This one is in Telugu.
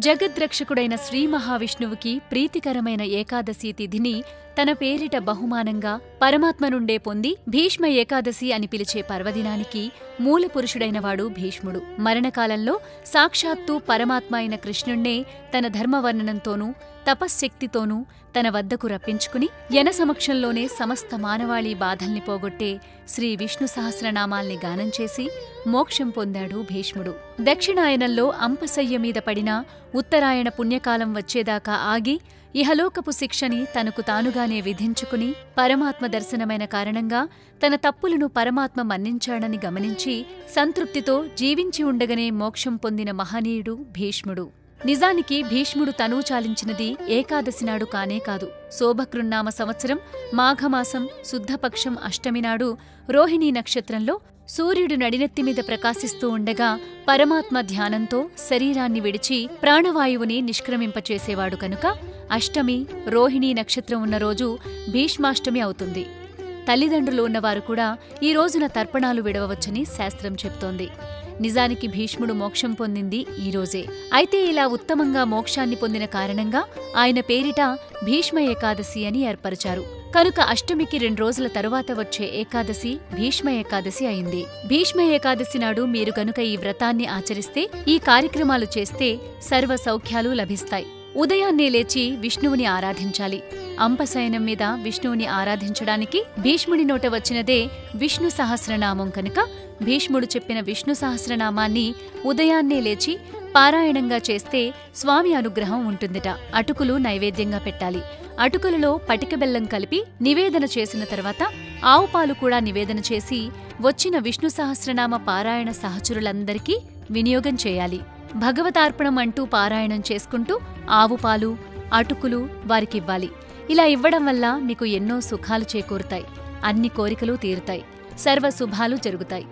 జగద్రక్షకుడైన శ్రీ మహావిష్ణువుకి ప్రీతికరమైన ఏకాదశి తిథిని తన పేరిట బహుమానంగా పరమాత్మ నుండే పొంది భీష్మ ఏకాదశి అని పిలిచే పర్వదినానికి మూలపురుషుడైనవాడు భీష్ముడు. మరణకాలంలో సాక్షాత్తు పరమాత్మ అయిన కృష్ణుణ్ణే తన ధర్మవర్ణనంతోనూ తపశ్శక్తితోనూ తన వద్దకు రప్పించుకుని యన సమక్షంలోనే సమస్త మానవాళీ బాధల్ని పోగొట్టే శ్రీ విష్ణు సహస్రనామాల్ని గానం చేసి మోక్షం పొందాడు భీష్ముడు. దక్షిణాయనంలో అంపశయ్య మీద పడినా ఉత్తరాయణ పుణ్యకాలం వచ్చేదాకా ఆగి ఇహలోకపు శిక్షని తనకు తానుగానే విధించుకుని పరమాత్మ దర్శనమైన కారణంగా తన తప్పులను పరమాత్మ మన్నించాడని గమనించి సంతృప్తితో జీవించి ఉండగనే మోక్షం పొందిన మహనీయుడు భీష్ముడు. నిజానికి భీష్ముడు తనువు చాలించినది ఏకాదశి నాడు కానే కాదు. శోభకృన్నామ సంవత్సరం మాఘమాసం శుద్ధపక్షం అష్టమి నాడు రోహిణీ నక్షత్రంలో సూర్యుడు నడినెత్తి మీద ప్రకాశిస్తూ ఉండగా పరమాత్మ ధ్యానంతో శరీరాన్ని విడిచి ప్రాణవాయువుని నిష్క్రమింపచేసేవాడు కనుక అష్టమి రోహిణీ నక్షత్రం ఉన్న రోజు భీష్మాష్టమి అవుతుంది. తల్లిదండ్రులు ఉన్నవారు కూడా ఈ రోజున తర్పణాలు విడవవచ్చని శాస్త్రం చెప్తోంది. నిజానికి భీష్ముడు మోక్షం పొందింది ఈ రోజే. అయితే ఇలా ఉత్తమంగా మోక్షాన్ని పొందిన కారణంగా ఆయన పేరిట భీష్మ ఏకాదశి అని ఏర్పరిచారు. కనుక అష్టమికి రెండు రోజుల తరువాత వచ్చే ఏకాదశి భీష్మ ఏకాదశి అయింది. భీష్మ ఏకాదశి నాడు మీరు గనుక ఈ వ్రతాన్ని ఆచరిస్తే ఈ కార్యక్రమాలు చేస్తే సర్వ సౌఖ్యాలు లభిస్తాయి. ఉదయాన్నే లేచి విష్ణువుని ఆరాధించాలి. అంపశయనం మీద విష్ణువుని ఆరాధించడానికి భీష్ముడి నోట వచ్చినదే విష్ణు సహస్రనామం కనుక భీష్ముడు చెప్పిన విష్ణు సహస్రనామాన్ని ఉదయాన్నే లేచి పారాయణంగా చేస్తే స్వామి అనుగ్రహం ఉంటుందిట. అటుకులు నైవేద్యంగా పెట్టాలి. అటుకులలో పటిక బెల్లం కలిపి నివేదన చేసిన తర్వాత ఆవు పాలు కూడా నివేదన చేసి వచ్చిన విష్ణు సహస్రనామ పారాయణ సహచరులందరికీ వినియోగం చేయాలి. భగవతార్పణం అంటూ పారాయణం చేసుకుంటూ ఆవు పాలు అటుకులు వారికివ్వాలి. ఇలా ఇవ్వడం వల్ల మీకు ఎన్నో సుఖాలు చేకూరుతాయి. అన్ని కోరికలు తీరుతాయి. సర్వశుభాలు జరుగుతాయి.